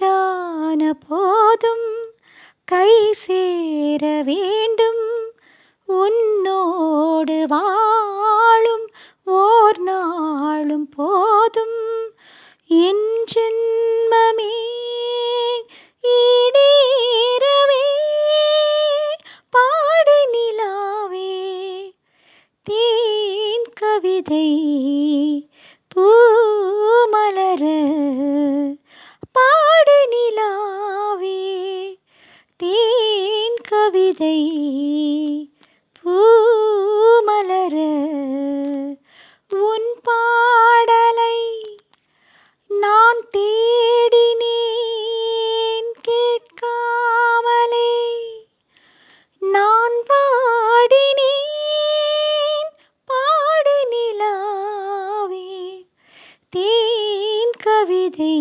வயதான போதும் கை சேர வேண்டும். உன்னோடு வாழும் ஓர் நாளும் போதும். என் ஜென்மமே ஈடேறவே பாடு நிலாவே. தேன் கவிதை விதை பூமலர உன் பாடலை நான் தேடினேன் கேட்காமலே. நான் பாடினேன் பாடு நிலாவே. தேன் கவிதை